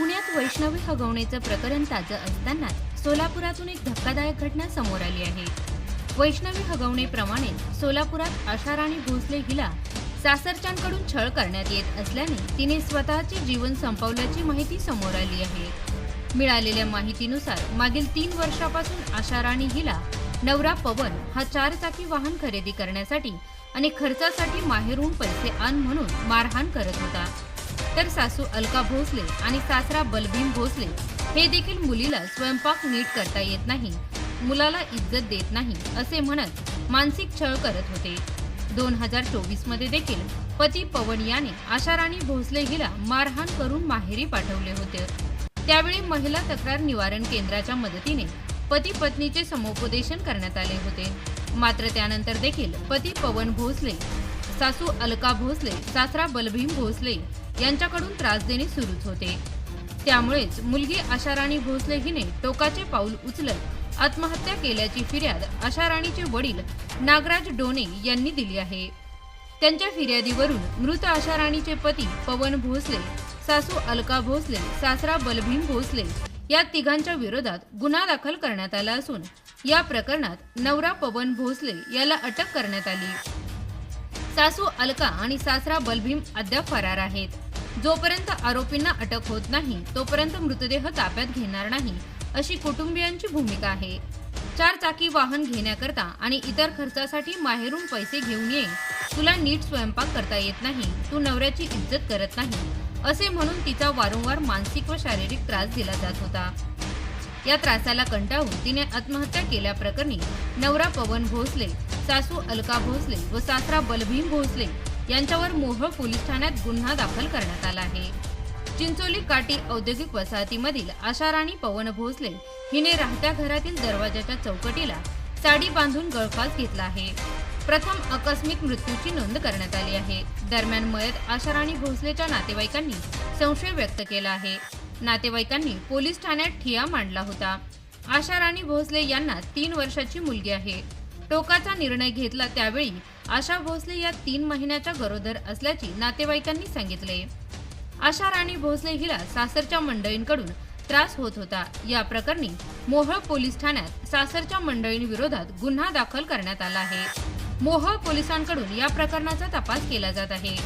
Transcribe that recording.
पुण्यात वैष्णवी हगवण्याचं प्रकरण ताजं असतानाच सोलापुरातून एक धक्कादायक घटना समोर आली आहे. वैष्णवी हगवणेप्रमाणे सोलापुरात आशाराणी भोसले हिला सासरच्यांकडून छळ करण्यात येत असल्याने तिने स्वतःचे जीवन संपवल्याची माहिती समोर आली आहे. मिळालेल्या माहितीनुसार मागील तीन वर्षापासून आशाराणी हिला नवरा पवन हा चारचाकी वाहन खरेदी करण्यासाठी आणि खर्चासाठी माहेरून पैसे आण म्हणून मारहाण करत होता. तर सासू अलका भोसले आणि सासरा बलभीम भोसले हे देखील मुलीला स्वयंपाक नीट करता येत नाही मुलाला इज्जत देत नाही असे म्हणत मानसिक छळ करत होते. दोन हजार चोवीसमध्ये देखील पती पवन याने आशाराणी भोसले हिला मारहाण करून माहेरी पाठवले होते. त्यावेळी महिला तक्रार निवारण केंद्राच्या मदतीने पती पत्नीचे समुपदेशन करण्यात आले होते. मात्र त्यानंतर देखील पती पवन भोसले सासू अलका भोसले सासरा बलभीम भोसले यांच्याकडून त्रास देणे सुरूच होते. त्यामुळेच मुलगी आशाराणी भोसले हिने टोकाचे पाऊल उचलत आत्महत्या केल्याची फिर्याद आशाराणीचे वडील नागराज डोने यांनी दिली आहे. त्यांच्या फिर्यादीवरून मृत आशाराणीचे पती पवन भोसले सासू अलका भोसले सासरा बलभीम भोसले या तिघांच्या विरोधात गुन्हा दाखल करण्यात आला असून या प्रकरणात नवरा पवन भोसले याला अटक करण्यात आली. सासू अलका आणि सासरा बलभीम अद्याप फरार आहेत. जोपर्यंत आरोपींना अटक होत नाही तोपर्यंत मृतदेह ताब्यात घेणार नाही अशी कुटुंबियांची भूमिका आहे. चार चाकी वाहन घेण्याकरता आणि इतर खर्चासाठी माहेरून पैसे घेऊन ये. तुला नीट स्वयंपाक करता येत नाही. तू नवऱ्याची इज्जत करत नाही. असे म्हणून तिचा वारंवार मानसिक व शारीरिक त्रास दिला जात होता. या त्रासाला कंटाळून तिने आत्महत्या केल्याप्रकरणी नवरा पवन भोसले सासू अलका भोसले व सासरा बलभीम भोसले यांच्यावर मोहोळ पोलीस ठाण्यात गुन्हा दाखल करण्यात आला आहे. चिंचोली काटी औद्योगिक वसाहतीमधील आशाराणी पवन भोसले हिने राहत्या घरातील दरवाजाच्या चौकटीला साडी बांधून गळफास घेतला आहे. प्रथम आकस्मिक मृत्यूची नोंद करण्यात आली आहे. दरम्यान मयत आशाराणी भोसलेच्या नातेवाईकांनी संशय व्यक्त केला आहे. नातेवाईकांनी पोलीस ठाण्यात ठिया मांडला होता. आशाराणी भोसले यांना तीन वर्षाची मुलगी आहे. टोकाचा निर्णय घेतला त्यावेळी आशा भोसले या तीन महिन्याच्या गरोदर असल्याची नातेवाईकांनी सांगितले. आशा राणी भोसले हिला सासरच्या मंडळींकडून त्रास होत होता. या प्रकरणी मोहळ पोलीस ठाण्यात सासरच्या मंडळींविरोधात गुन्हा दाखल करण्यात आला आहे. मोहळ पोलिसांकडून या प्रकरणाचा तपास केला जात आहे.